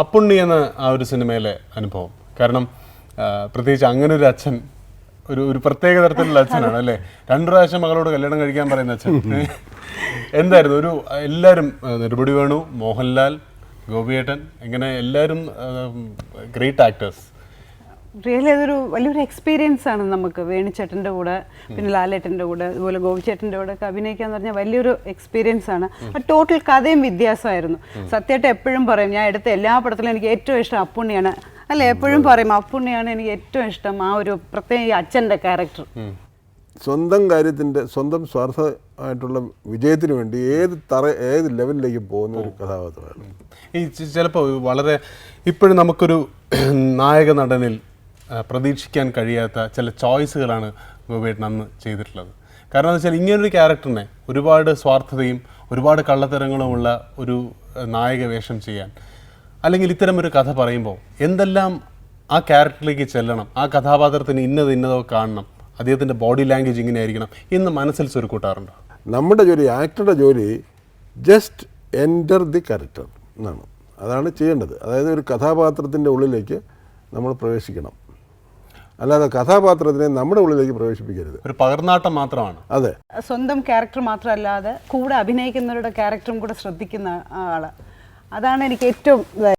അപ്പുണ്ണി എന്ന ആ ഒരു സിനിമയിലെ അനുഭവം. കാരണം പ്രത്യേകിച്ച് അങ്ങനെ ഒരു അച്ഛൻ ഒരു ഒരു പ്രത്യേക തരത്തിലുള്ള അച്ഛനാണ് അല്ലേ? രണ്ടു പ്രാവശ്യം മകളോട് കല്യാണം കഴിക്കാൻ പറയുന്ന അച്ഛൻ. എന്തായിരുന്നു? ഒരു എല്ലാവരും ആ, വേണു മോഹൻലാൽ ഗോപിയേട്ടൻ എങ്ങനെ എല്ലാവരും ഗ്രേറ്റ് ആക്ടേഴ്സ് റിയലി അതൊരു വലിയൊരു എക്സ്പീരിയൻസ് ആണ് നമുക്ക് വേണിച്ചേട്ടന്റെ കൂടെ പിന്നെ ലാലേട്ടന്റെ കൂടെ അതുപോലെ ഗോപിച്ചേട്ടന്റെ കൂടെ ഒക്കെ അഭിനയിക്കുക എന്ന് പറഞ്ഞാൽ വലിയൊരു എക്സ്പീരിയൻസ് ആണ്. ആ ടോട്ടൽ കഥയും വ്യത്യാസമായിരുന്നു. സത്യമായിട്ട് എപ്പോഴും പറയും ഞാൻ എടുത്ത എല്ലാ പടത്തിലും എനിക്ക് ഏറ്റവും ഇഷ്ടം അപ്പുണ്ണിയാണ്. അല്ല എപ്പോഴും പറയും അപ്പുണ്ണിയാണ് എനിക്ക് ഏറ്റവും ഇഷ്ടം ആ ഒരു പ്രത്യേക ഈ അച്ഛന്റെ ക്യാരക്ടർ സ്വന്തം കാര്യത്തിന്റെ സ്വന്തം സ്വാർത്ഥമായിട്ടുള്ള വിജയത്തിന് വേണ്ടി ഏത് തറ ഏത് ലെവലിലേക്ക് പോകുന്ന ഒരു കഥാപാത്രമാണ്. ഈ ചിലപ്പോൾ വളരെ ഇപ്പോഴും നമുക്കൊരു നായക നടനിൽ പ്രതീക്ഷിക്കാൻ കഴിയാത്ത ചില ചോയ്സുകളാണ് ഗോപിയേട്ടൻ അന്ന് ചെയ്തിട്ടുള്ളത്. കാരണം എന്താ വെച്ചാൽ ഇങ്ങനൊരു ക്യാരക്ടറിനെ ഒരുപാട് സ്വാർത്ഥതയും ഒരുപാട് കള്ളത്തരങ്ങളുമുള്ള ഒരു നായക വേഷം ചെയ്യാൻ അല്ലെങ്കിൽ ഇത്തരം ഒരു കഥ പറയുമ്പോൾ എന്തെല്ലാം ആ ക്യാരക്ടറിലേക്ക് ചെല്ലണം ആ കഥാപാത്രത്തിന് ഇന്നത് ഇന്നതോ കാണണം അദ്ദേഹത്തിന്റെ ബോഡി ലാംഗ്വേജ് ഇങ്ങനെ ആയിരിക്കണം എന്ന് മനസ്സിൽ സ്വരുക്കൂട്ടാറുണ്ടോ? നമ്മുടെ ജോലി ആക്ടറുടെ ജോലി ജസ്റ്റ് എന്റർ ദി ക്യാരക്ടർ എന്നാണ്. അതാണ് ചെയ്യേണ്ടത്. അതായത് ഒരു കഥാപാത്രത്തിന്റെ ഉള്ളിലേക്ക് നമ്മൾ പ്രവേശിക്കണം. അല്ലാതെ കഥാപാത്രത്തിനെ നമ്മുടെ ഉള്ളിലേക്ക് പ്രവേശിപ്പിക്കരുത്. ഒരു പകർന്നാട്ടം മാത്രമാണ്. അതെ. സ്വന്തം ക്യാരക്ടർ മാത്രമല്ലാതെ കൂടെ അഭിനയിക്കുന്നവരുടെ ക്യാരക്ടറും കൂടെ ശ്രദ്ധിക്കുന്ന ആൾ. അതാണ് എനിക്ക് ഏറ്റവും